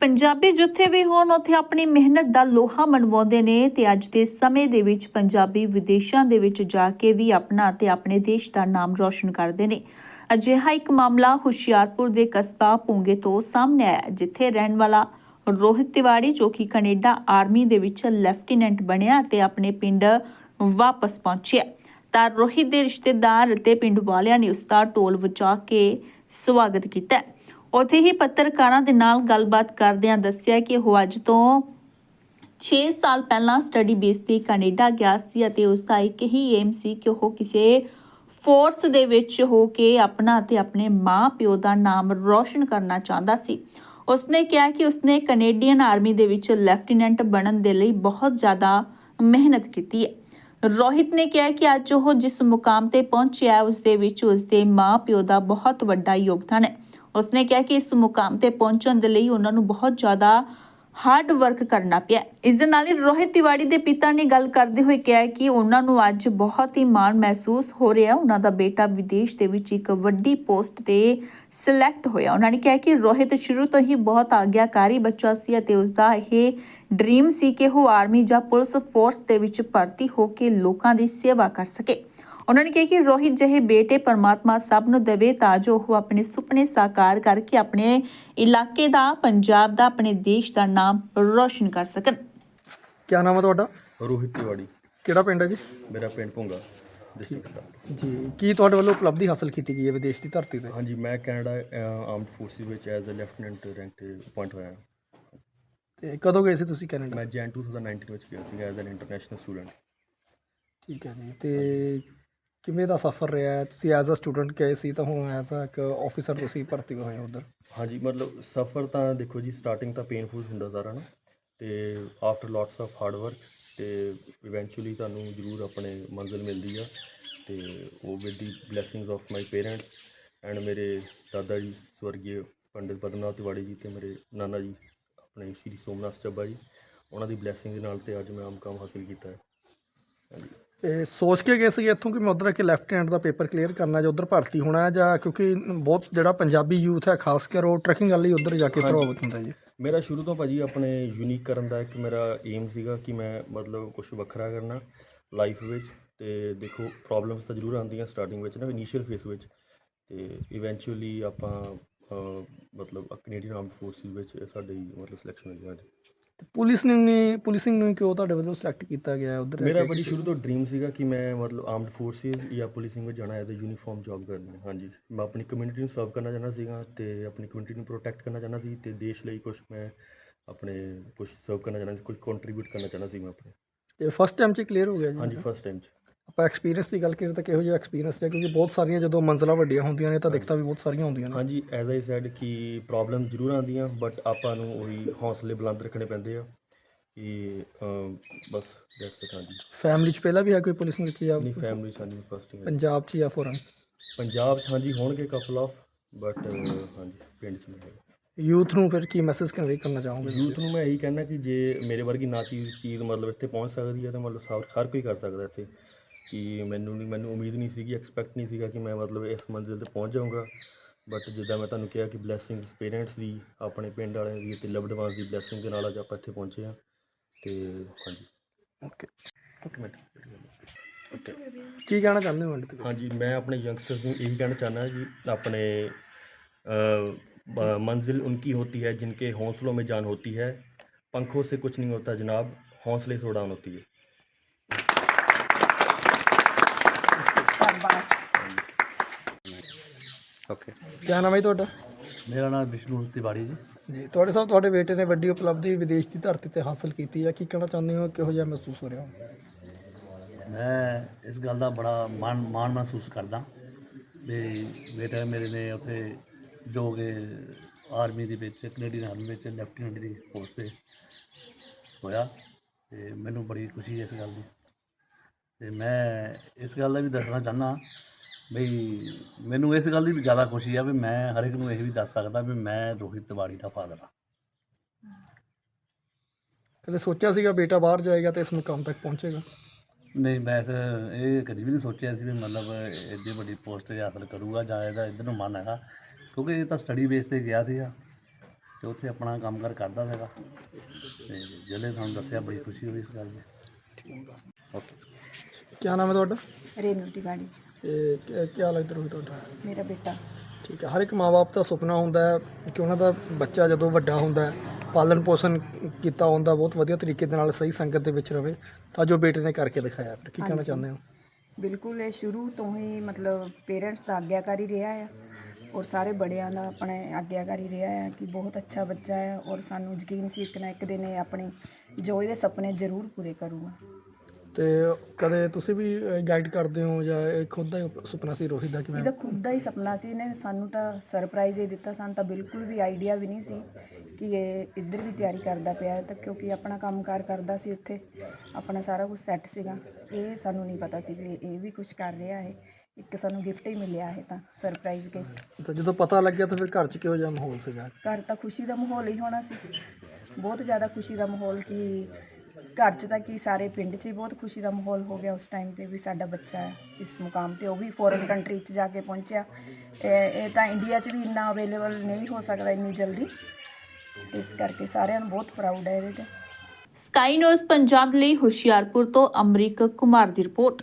ਪੰਜਾਬੀ ਜਿੱਥੇ ਵੀ ਹੋਣ, ਉੱਥੇ ਆਪਣੀ ਮਿਹਨਤ ਦਾ ਲੋਹਾ ਮਨਵਾਉਂਦੇ ਨੇ ਤੇ ਅੱਜ ਦੇ ਸਮੇਂ ਦੇ ਵਿੱਚ ਪੰਜਾਬੀ ਵਿਦੇਸ਼ਾਂ ਦੇ ਵਿੱਚ ਜਾ ਕੇ ਵੀ ਆਪਣਾ ਤੇ ਆਪਣੇ ਦੇਸ਼ ਦਾ ਨਾਮ ਰੌਸ਼ਨ ਕਰਦੇ ਨੇ। ਅਜਿਹਾ ਇੱਕ ਮਾਮਲਾ ਹੁਸ਼ਿਆਰਪੁਰ ਦੇ ਕਸਬਾ ਪੂੰਗੇ ਤੋਂ ਸਾਹਮਣੇ ਆਇਆ ਜਿੱਥੇ ਰਹਿਣ ਵਾਲਾ ਰੋਹਿਤ ਤਿਵਾੜੀ, ਜੋ ਕਿ ਕੈਨੇਡਾ ਆਰਮੀ ਦੇ ਵਿੱਚ ਲੈਫਟੀਨੈਂਟ ਬਣਿਆ ਤੇ ਆਪਣੇ ਪਿੰਡ ਵਾਪਸ ਪਹੁੰਚਿਆ। ਤਾਂ ਰੋਹਿਤ ਦੇ ਰਿਸ਼ਤੇਦਾਰ ਅਤੇ ਪਿੰਡ ਵਾਲਿਆਂ ਨੇ ਉਸ ਦਾ ਢੋਲ ਵਜਾ ਕੇ ਸਵਾਗਤ ਕੀਤਾ ਉੱਥੇ ਹੀ ਪੱਤਰਕਾਰਾਂ ਦੇ ਨਾਲ ਗੱਲਬਾਤ ਕਰਦਿਆਂ ਦੱਸਿਆ ਕਿ ਉਹ ਅੱਜ ਤੋਂ 6 ਸਾਲ ਪਹਿਲਾਂ ਸਟੱਡੀ ਬੇਸ ਤੇ ਕੈਨੇਡਾ ਗਿਆ ਸੀ ਅਤੇ ਉਸ ਦਾ ਇੱਕ ਹੀ ਏਮ ਸੀ ਕਿ ਉਹ ਕਿਸੇ ਫੋਰਸ ਦੇ ਵਿੱਚ ਹੋ ਕੇ ਆਪਣਾ ਅਤੇ ਆਪਣੇ ਮਾਂ ਪਿਓ ਦਾ ਨਾਮ ਰੌਸ਼ਨ ਕਰਨਾ ਚਾਹੁੰਦਾ ਸੀ। ਉਸਨੇ ਕਿਹਾ ਕਿ ਉਸਨੇ ਕੈਨੇਡੀਅਨ ਆਰਮੀ ਦੇ ਵਿੱਚ ਲੈਫਟੀਨੈਂਟ ਬਣਨ ਦੇ ਲਈ ਬਹੁਤ ਜ਼ਿਆਦਾ ਮਿਹਨਤ ਕੀਤੀ ਹੈ। ਰੋਹਿਤ ਨੇ ਕਿਹਾ ਕਿ ਅੱਜ ਉਹ ਜਿਸ ਮੁਕਾਮ ਤੇ ਪਹੁੰਚਿਆ ਹੈ, ਉਸ ਦੇ ਵਿੱਚ ਉਸ ਦੇ ਮਾਂ ਪਿਓ ਦਾ ਬਹੁਤ ਵੱਡਾ ਯੋਗਦਾਨ ਹੈ। ਉਸਨੇ ਕਿਹਾ ਕਿ ਇਸ ਮੁਕਾਮ ਤੇ ਪਹੁੰਚਣ ਦੇ ਲਈ ਉਹਨਾਂ ਨੂੰ ਬਹੁਤ ਜ਼ਿਆਦਾ ਹਾਰਡ ਵਰਕ ਕਰਨਾ ਪਿਆ। ਇਸ ਦੇ ਨਾਲ ਹੀ ਰੋਹਿਤ ਤਿਵਾੜੀ ਦੇ ਪਿਤਾ ਨੇ ਗੱਲ ਕਰਦੇ ਹੋਏ ਕਿਹਾ ਕਿ ਉਹਨਾਂ ਨੂੰ ਅੱਜ ਬਹੁਤ ਹੀ ਮਾਣ ਮਹਿਸੂਸ ਹੋ ਰਿਹਾ ਉਹਨਾਂ ਦਾ ਬੇਟਾ ਵਿਦੇਸ਼ ਦੇ ਵਿੱਚ ਇੱਕ ਵੱਡੀ ਪੋਸਟ ਤੇ ਸਿਲੈਕਟ ਹੋਇਆ। ਉਹਨਾਂ ਨੇ ਕਿਹਾ ਕਿ ਰੋਹਿਤ ਸ਼ੁਰੂ ਤੋਂ ਹੀ ਬਹੁਤ ਆਗਿਆਕਾਰੀ ਬੱਚਾ ਸੀ ਅਤੇ ਉਸ ਦਾ ਇਹ ਡ੍ਰੀਮ ਸੀ ਕਿ ਉਹ ਆਰਮੀ ਜਾਂ ਪੁਲਿਸ ਫੋਰਸ ਦੇ ਵਿੱਚ ਭਰਤੀ ਹੋ ਕੇ ਲੋਕਾਂ ਦੀ ਸੇਵਾ ਕਰ ਸਕੇ। ਉਹਨਾਂ ਨੇ ਕਿਹਾ ਕਿ ਰੋਹਿਤ ਜਿਹੇ ਬੇਟੇ ਪਰਮਾਤਮਾ ਸਭ ਨੂੰ ਦੇਵੇ ਤਾਂ ਜੋ ਉਹ ਆਪਣੇ ਸੁਪਨੇ ਸਾਕਾਰ ਕਰਕੇ ਆਪਣੇ ਇਲਾਕੇ ਦਾ ਪੰਜਾਬ ਦਾ ਆਪਣੇ ਦੇਸ਼ ਦਾ ਨਾਮ ਰੋਸ਼ਨ ਕਰ ਸਕਣ। ਕਿਆ ਨਾਮ ਹੈ ਤੁਹਾਡਾ? ਰੋਹਿਤ ਤਿਵਾੜੀ। ਕਿਹੜਾ ਪਿੰਡ ਹੈ ਜੀ? ਮੇਰਾ ਪਿੰਡ ਭੁੰਗਾ ਡਿਸਟ੍ਰਿਕਟ ਸਾਹਿਬ ਜੀ ਕੀ ਤੁਹਾਡੇ ਵੱਲੋਂ ਉਪਲਬਧੀ ਹਾਸਲ ਕੀਤੀ ਗਈ ਹੈ ਵਿਦੇਸ਼ ਦੀ ਧਰਤੀ ਤੇ? ਹਾਂਜੀ ਮੈਂ ਕੈਨੇਡਾ ਆਰਮਡ ਫੋਰਸਿਸ ਵਿੱਚ ਐਜ਼ ਅ ਲੈਫਟੀਨੈਂਟ ਰੈਂਕ ਤੇ ਅਪਾਇੰਟ ਹੋਇਆ ਹਾਂ। ਤੇ ਕਦੋਂ ਗਏ ਸੀ ਤੁਸੀਂ ਕੈਨੇਡਾ? ਮੈਂ ਜੈਨ 2019 ਵਿੱਚ ਗਿਆ ਸੀ ਐਜ਼ ਐਨ ਇੰਟਰਨੈਸ਼ਨਲ ਸਟੂਡੈਂਟ ਠੀਕ ਹੈ ਜੀ ਤੇ ਕਿਵੇਂ ਦਾ ਸਫ਼ਰ ਰਿਹਾ? ਹੈ? ਤੁਸੀਂ ਐਜ਼ ਅ ਸਟੂਡੈਂਟ ਗਏ ਸੀ ਤਾਂ ਹੁਣ ਐਜ਼ ਅ ਇੱਕ ਆਫੀਸਰ ਤੁਸੀਂ ਭਰਤੀ ਹੋਏ ਹੋ ਉਧਰ। ਹਾਂਜੀ, ਮਤਲਬ ਸਫ਼ਰ ਤਾਂ ਦੇਖੋ ਜੀ ਸਟਾਰਟਿੰਗ ਤਾਂ ਪੇਨਫੁਲ ਹੁੰਦਾ ਸਾਰਾ ਨਾ। ਤੇ after lots of hard work ਤੇ ਇਵੈਂਚੁਅਲੀ ਤੁਹਾਨੂੰ ਜ਼ਰੂਰ ਆਪਣੇ ਮੰਜ਼ਿਲ ਮਿਲਦੀ ਆ। ਤੇ ਉਹ with the blessings of my parents and ਮੇਰੇ ਦਾਦਾ ਜੀ ਸਵਰਗੀ ਪੰਡਿਤ ਪਦਮਨਾਥ ਤਿਵਾੜੀ ਜੀ ਤੇ ਮੇਰੇ ਨਾਨਾ ਜੀ, ਆਪਣੇ ਸ਼੍ਰੀ ਸੋਮਨਾਥ ਚੱਬਾ ਜੀ, ਉਹਨਾਂ ਦੀ ਬਲੇਸਿੰਗ ਦੇ ਨਾਲ ਤੇ ਅੱਜ ਮੈਂ ਆਮ ਕੰਮ ਹਾਸਿਲ ਕੀਤਾ ਹੈ। ਹਾਂਜੀ। ਤੇ ਸੋਚ ਕੇ ਗਏ ਸੀ ਇੱਥੋਂ ਕਿ ਮੈਂ ਉਧਰ ਕਿ ਲੈਫਟੀਨੈਂਟ ਦਾ ਪੇਪਰ ਕਲੀਅਰ ਕਰਨਾ ਜਾਂ ਉਧਰ ਭਰਤੀ ਹੋਣਾ ਹੈ ਜਾਂ ਕਿਉਂਕਿ ਬਹੁਤ ਜਿਹੜਾ ਪੰਜਾਬੀ ਯੂਥ ਹੈ ਖਾਸ ਕਰ ਉਹ ਟਰੈਕਿੰਗ ਵਾਲੀ ਉਧਰ ਜਾ ਕੇ ਪ੍ਰਭਾਵਿਤ ਹੁੰਦਾ ਜੀ। ਮੇਰਾ ਸ਼ੁਰੂ ਤੋਂ ਭਾਜੀ ਆਪਣੇ ਯੂਨੀਕ ਕਰਨ ਦਾ ਇੱਕ ਮੇਰਾ ਏਮ ਸੀਗਾ ਕਿ ਮੈਂ ਮਤਲਬ ਕੁਝ ਵੱਖਰਾ ਕਰਨਾ ਲਾਈਫ ਵਿੱਚ ਤੇ ਦੇਖੋ ਪ੍ਰੋਬਲਮਸ ਤਾਂ ਜ਼ਰੂਰ ਆਉਂਦੀਆਂ ਸਟਾਰਟਿੰਗ ਵਿੱਚ ਨਾ ਇਨੀਸ਼ੀਅਲ ਫੇਸ ਵਿੱਚ ਤੇ ਇਵੈਂਚੁਅਲੀ ਆਪਾਂ ਮਤਲਬ ਕੈਨੇਡੀਅਨ ਆਰਮਡ ਫੋਰਸਿਸ ਵਿੱਚ ਸਾਡੀ ਮਤਲਬ ਸਿਲੈਕਸ਼ਨ ਹੋਈ ਸਾਡੀ ਤੇ ਪੁਲਿਸ ਨੇ ਪੁਲਿਸਿੰਗ ਨੂੰ ਕਿਉਂ ਤੁਹਾਡੇ ਵੱਲੋਂ ਸਿਲੈਕਟ ਕੀਤਾ ਗਿਆ ਉਧਰ ਮੇਰਾ ਬੜੀ ਸ਼ੁਰੂ ਤੋਂ ਡ੍ਰੀਮ ਸੀਗਾ ਕਿ ਮੈਂ ਮਤਲਬ ਆਰਮਡ ਫੋਰਸਿਸ ਜਾਂ ਪੁਲਿਸਿੰਗ ਵਿੱਚ ਜਾਣਾ ਐਜ਼ ਅ ਯੂਨੀਫਾਰਮ ਜੌਬ ਕਰਨੀ ਹੈ। ਹਾਂਜੀ। ਮੈਂ ਆਪਣੀ ਕਮਿਊਨਿਟੀ ਨੂੰ ਸਰਵ ਕਰਨਾ ਚਾਹੁੰਦਾ ਸੀਗਾ ਤੇ ਆਪਣੀ ਕਮਿਊਨਿਟੀ ਨੂੰ ਪ੍ਰੋਟੈਕਟ ਕਰਨਾ ਚਾਹੁੰਦਾ ਸੀ ਤੇ ਦੇਸ਼ ਲਈ ਕੁਝ ਮੈਂ ਆਪਣੇ ਕੁਝ ਸਰਵ ਕਰਨਾ ਚਾਹੁੰਦਾ ਸੀ ਕੁਝ ਕੰਟਰੀਬਿਊਟ ਕਰਨਾ ਚਾਹੁੰਦਾ ਸੀ ਮੈਂ ਆਪਣੇ। ਤੇ ਫਸਟ ਟਾਈਮ 'ਚ ਕਲੀਅਰ ਹੋ ਗਿਆ ਜੀ ਹਾਂਜੀ ਫਸਟ ਟਾਈਮ 'ਚ। ਆਪਾਂ ਐਕਸਪੀਰੀਅੰਸ ਦੀ ਗੱਲ ਕਰੀਏ ਤਾਂ ਕਿਹੋ ਜਿਹਾ ਐਕਸਪੀਰੀਅੰਸ ਹੈ ਕਿਉਂਕਿ ਬਹੁਤ ਸਾਰੀਆਂ ਜਦੋਂ ਮੰਜ਼ਲਾਂ ਵੱਡੀਆਂ ਹੁੰਦੀਆਂ ਨੇ ਤਾਂ ਦਿੱਕਤਾਂ ਵੀ ਬਹੁਤ ਸਾਰੀਆਂ ਹੁੰਦੀਆਂ ਨੇ। ਹਾਂਜੀ ਐਜ਼ ਆਈ ਸੈਡ ਕਿ ਪ੍ਰੋਬਲਮ ਜ਼ਰੂਰ ਆਉਂਦੀਆਂ ਬਟ ਆਪਾਂ ਨੂੰ ਉਹੀ ਹੌਸਲੇ ਬੁਲੰਦ ਰੱਖਣੇ ਪੈਂਦੇ ਆ ਕਿ ਬਸ ਦੈਟਸ ਇਟ ਹਾਂਜੀ। ਫੈਮਿਲੀ 'ਚ ਪਹਿਲਾਂ ਵੀ ਹੈ ਕੋਈ ਪੁਲਿਸ ਵਿੱਚ ਜਾਂ ਆਪਣੀ ਫੈਮਿਲੀ ਸਾਡੀ ਫਸਟ ਪੰਜਾਬ 'ਚ ਜਾਂ ਫੋਰਨ ਪੰਜਾਬ 'ਚ ਹਾਂਜੀ ਹੋਣਗੇ ਕਪਲ ਆਫ ਬਟ ਹਾਂਜੀ ਪਿੰਡ 'ਚ ਨਹੀਂ ਹੈਗੇ। ਯੂਥ ਨੂੰ ਫਿਰ ਕੀ ਮੈਸੇਜ ਕਨਵੇ ਕਰਨਾ ਚਾਹੋਗੇ ਯੂਥ ਨੂੰ ਮੈਂ ਇਹੀ ਕਹਿਣਾ ਕਿ ਜੇ ਮੇਰੇ ਵਰਗੀ ਨਾ ਚੀਜ਼ ਚੀਜ਼ ਮਤਲਬ ਇੱਥੇ ਪਹੁੰਚ ਸਕਦੀ ਹੈ ਤਾਂ ਮਤਲਬ ਸਾਰ ਹਰ ਕੋਈ ਕਰ ਸਕਦਾ ਇੱਥੇ। ਕਿ ਮੈਨੂੰ ਨਹੀਂ ਮੈਨੂੰ ਉਮੀਦ ਨਹੀਂ ਸੀਗੀ ਐਕਸਪੈਕਟ ਨਹੀਂ ਸੀਗਾ ਕਿ ਮੈਂ ਮਤਲਬ ਇਸ ਮੰਜ਼ਿਲ ਤੇ ਪਹੁੰਚ ਜਾਊਂਗਾ। ਬਟ ਜਿੱਦਾਂ ਮੈਂ ਤੁਹਾਨੂੰ ਕਿਹਾ ਕਿ ਬਲੇਸਿੰਗਸ ਪੇਰੈਂਟਸ ਦੀ ਆਪਣੇ ਪਿੰਡ ਵਾਲਿਆਂ ਦੀ ਤੇ ਲਵਡ ਵਾਂਸ ਦੀ ਬਲੇਸਿੰਗ ਦੇ ਨਾਲ ਅੱਜ ਆਪਾਂ ਇੱਥੇ ਪਹੁੰਚੇ ਆ ਤੇ ਹਾਂਜੀ। ਓਕੇ ਓਕੇ ਮੈਂ ਓਕੇ ਕੀ ਕਹਿਣਾ ਚਾਹੁੰਦੇ ਹੋ ਹਾਂਜੀ ਮੈਂ ਆਪਣੇ ਯੰਗਸਟਰਸ ਨੂੰ ਇਹੀ ਕਹਿਣਾ ਚਾਹੁੰਦਾ ਜੀ ਆਪਣੇ मंजिल उनकी होती है जिनके हौसलों में जान होती है पंखों से कुछ नहीं होता जनाब हौसले से उड़ान होती है ओके ਕੀ ਨਾਮ ਹੈ ਜੀ ਤੁਹਾਡਾ ਮੇਰਾ ਨਾਮ ਵਿਸ਼ਨੂੰ ਤਿਵਾੜੀ ਜੀ ਜੀ ਤੁਹਾਡੇ ਸਾਹਿਬ ਤੁਹਾਡੇ ਬੇਟੇ ਨੇ ਵੱਡੀ ਉਪਲਬਧੀ ਵਿਦੇਸ਼ ਦੀ ਧਰਤੀ ਤੇ ਹਾਸਲ ਕੀਤੀ ਹੈ ਕੀ ਕਹਿਣਾ ਚਾਹੁੰਦੇ ਹੋ ਕਿਹੋ ਜਿਹਾ ਮਹਿਸੂਸ ਹੋ ਰਿਹਾ ਹੋ ਮੈਂ ਇਸ ਗੱਲ ਦਾ ਬੜਾ ਮਾਣ ਮਾਣ ਮਹਿਸੂਸ ਕਰਦਾ ਵੀ ਬੇਟਾ ਮੇਰੇ ਨੇ ਉੱਥੇ ਜੋ ਕਿ ਆਰਮੀ ਦੇ ਵਿੱਚ ਕੈਨੇਡੀਅਨ ਆਰਮੀ ਵਿੱਚ ਲੈਫਟੀਨੈਂਟ ਦੀ ਪੋਸਟ ਤੇ ਹੋਇਆ ਤੇ ਮੈਨੂੰ ਬੜੀ ਖੁਸ਼ੀ ਇਸ ਗੱਲ ਦੀ। ਤੇ ਮੈਂ ਇਸ ਗੱਲ ਦਾ ਵੀ ਦੱਸਣਾ ਚਾਹੁੰਦਾ ਬਈ ਮੈਨੂੰ ਇਸ ਗੱਲ ਦੀ ਜ਼ਿਆਦਾ ਖੁਸ਼ੀ ਆ ਵੀ ਮੈਂ ਹਰ ਇੱਕ ਨੂੰ ਇਹ ਵੀ ਦੱਸ ਸਕਦਾ ਵੀ ਮੈਂ ਰੋਹਿਤ ਤਿਵਾੜੀ ਦਾ ਫਾਦਰ ਹਾਂ। ਕਦੇ ਸੋਚਿਆ ਸੀਗਾ ਬੇਟਾ ਬਾਹਰ ਜਾਏਗਾ ਤੇ ਇਸ ਮੁਕਾਮ ਤੱਕ ਪਹੁੰਚੇਗਾ? ਨਹੀਂ ਮੈਂ ਇਹ ਕਦੀ ਵੀ ਨਹੀਂ ਸੋਚਿਆ ਸੀ ਵੀ ਮਤਲਬ ਐਡੀ ਵੱਡੀ ਪੋਸਟ ਹਾਸਲ ਕਰੂਗਾ ਜਾਂ ਇਹਦਾ ਇੱਧਰ ਨੂੰ ਮਨ ਹੈਗਾ। ਕਿਉਂਕਿ ਇਹ ਤਾਂ ਸਟੱਡੀ ਬੇਸ ਤੇ ਗਿਆ ਸੀਗਾ ਤੇ ਉੱਥੇ ਆਪਣਾ ਕੰਮਕਾਰ ਕਰਦਾ ਸੀਗਾ। ਤੇ ਜਿਹੜੇ ਸਾਨੂੰ ਦੱਸਿਆ ਬੜੀ ਖੁਸ਼ੀ ਹੋਈ ਇਸ ਗੱਲ ਦੀ। ਓਕੇ ਕੀ ਨਾਮ ਹੈ ਤੁਹਾਡਾ? ਰੇਨੂ ਤਿਵਾੜੀ। ਇਹ ਕੀ- ਕੀ ਲੱਗਦਾ ਤੁਹਾਡਾ? ਮੇਰਾ ਬੇਟਾ। ਠੀਕ ਹੈ। ਹਰ ਇੱਕ ਮਾਪੇ ਦਾ ਸੁਪਨਾ ਹੁੰਦਾ ਹੈ ਕਿ ਉਹਨਾਂ ਦਾ ਬੱਚਾ ਜਦੋਂ ਵੱਡਾ ਹੁੰਦਾ ਹੈ ਪਾਲਣ ਪੋਸ਼ਣ ਕੀਤਾ ਹੁੰਦਾ ਬਹੁਤ ਵਧੀਆ ਤਰੀਕੇ ਦੇ ਨਾਲ ਸਹੀ ਸੰਗਤ ਦੇ ਵਿੱਚ ਰਵੇ ਤਾਂ ਜੋ ਬੇਟੇ ਨੇ ਕਰਕੇ ਦਿਖਾਇਆ। ਫਿਰ ਕੀ ਕਹਿਣਾ ਚਾਹੁੰਦੇ ਹੋ? ਬਿਲਕੁਲ ਇਹ ਸ਼ੁਰੂ ਤੋਂ ਹੀ ਮਤਲਬ ਪੇਰੈਂਟਸ ਦਾ ਆਗਿਆਕਾਰੀ ਰਿਹਾ ਆ। ਔਰ ਸਾਰੇ ਬੜਿਆਂ ਦਾ ਆਪਣੇ ਆਗਿਆਕਾਰੀ ਰਿਹਾ ਹੈ ਕਿ ਬਹੁਤ ਅੱਛਾ ਬੱਚਾ ਹੈ ਔਰ ਸਾਨੂੰ ਯਕੀਨ ਸੀ ਇੱਕ ਨਾ ਇੱਕ ਦਿਨ ਇਹ ਆਪਣੇ ਜੋ ਇਹਦੇ ਸੁਪਨੇ ਜ਼ਰੂਰ ਪੂਰੇ ਕਰੂਗਾ। ਤੇ ਕਦੇ ਤੁਸੀਂ ਵੀ ਗਾਈਡ ਕਰਦੇ ਹੋ ਜਾਂ ਇਹ ਖੁਦ ਦਾ ਹੀ ਸੁਪਨਾ ਸੀ ਰੋਹਿਤ ਦਾ ਕਿ ਮੈਂ ਇਹਦਾ ਖੁਦ ਦਾ ਹੀ ਸੁਪਨਾ ਸੀ ਇਹਨੇ ਸਾਨੂੰ ਤਾਂ ਸਰਪ੍ਰਾਈਜ਼ ਹੀ ਦਿੱਤਾ ਸਾਨੂੰ ਤਾਂ ਬਿਲਕੁਲ ਵੀ ਆਈਡੀਆ ਵੀ ਨਹੀਂ ਸੀ ਕਿ ਇਹ ਇੱਧਰ ਵੀ ਤਿਆਰੀ ਕਰਦਾ ਪਿਆ ਹੈ ਤਾਂ ਕਿਉਂਕਿ ਆਪਣਾ ਕੰਮਕਾਰ ਕਰਦਾ ਸੀ ਉੱਥੇ ਆਪਣਾ ਸਾਰਾ ਕੁਝ ਸੈੱਟ ਸੀਗਾ। ਇਹ ਸਾਨੂੰ ਨਹੀਂ ਪਤਾ ਸੀ ਵੀ ਇਹ ਵੀ ਕੁਝ ਕਰ ਰਿਹਾ ਹੈ। ਇੱਕ ਸਾਨੂੰ ਗਿਫਟ ਹੀ ਮਿਲਿਆ ਹੈ ਤਾਂ ਸਰਪ੍ਰਾਈਜ਼ ਗਿਫਟ ਤਾਂ ਜਦੋਂ ਪਤਾ ਲੱਗਿਆ ਤਾਂ ਫਿਰ ਘਰ 'ਚ ਕਿਹੋ ਜਿਹਾ ਮਾਹੌਲ ਸੀਗਾ? ਘਰ ਤਾਂ ਖੁਸ਼ੀ ਦਾ ਮਾਹੌਲ ਹੀ ਹੋਣਾ ਸੀ। ਬਹੁਤ ਜ਼ਿਆਦਾ ਖੁਸ਼ੀ ਦਾ ਮਾਹੌਲ ਕਿ ਘਰ 'ਚ ਤਾਂ ਕੀ ਸਾਰੇ ਪਿੰਡ 'ਚ ਹੀ ਬਹੁਤ ਖੁਸ਼ੀ ਦਾ ਮਾਹੌਲ ਹੋ ਗਿਆ ਉਸ ਟਾਈਮ ਤੇ ਵੀ ਸਾਡਾ ਬੱਚਾ ਹੈ ਇਸ ਮੁਕਾਮ ਤੇ ਉਹ ਵੀ ਫੋਰਨ ਕੰਟਰੀ 'ਚ ਜਾ ਕੇ ਪਹੁੰਚਿਆ। ਇਹ ਇਹ ਤਾਂ ਇੰਡੀਆ 'ਚ ਵੀ ਇੰਨਾ ਅਵੇਲੇਬਲ ਨਹੀਂ ਹੋ ਸਕਦਾ ਇੰਨੀ ਜਲਦੀ। ਇਸ ਕਰਕੇ ਸਾਰਿਆਂ ਨੂੰ ਬਹੁਤ ਪ੍ਰਾਊਡ ਹੈ ਇਹਦੇ ਤੇ। ਸਕਾਈ ਨਿਊਜ਼ ਪੰਜਾਬ ਲਈ ਹੁਸ਼ਿਆਰਪੁਰ ਤੋਂ ਅਮਰੀਕ ਕੁਮਾਰ ਦੀ ਰਿਪੋਰਟ।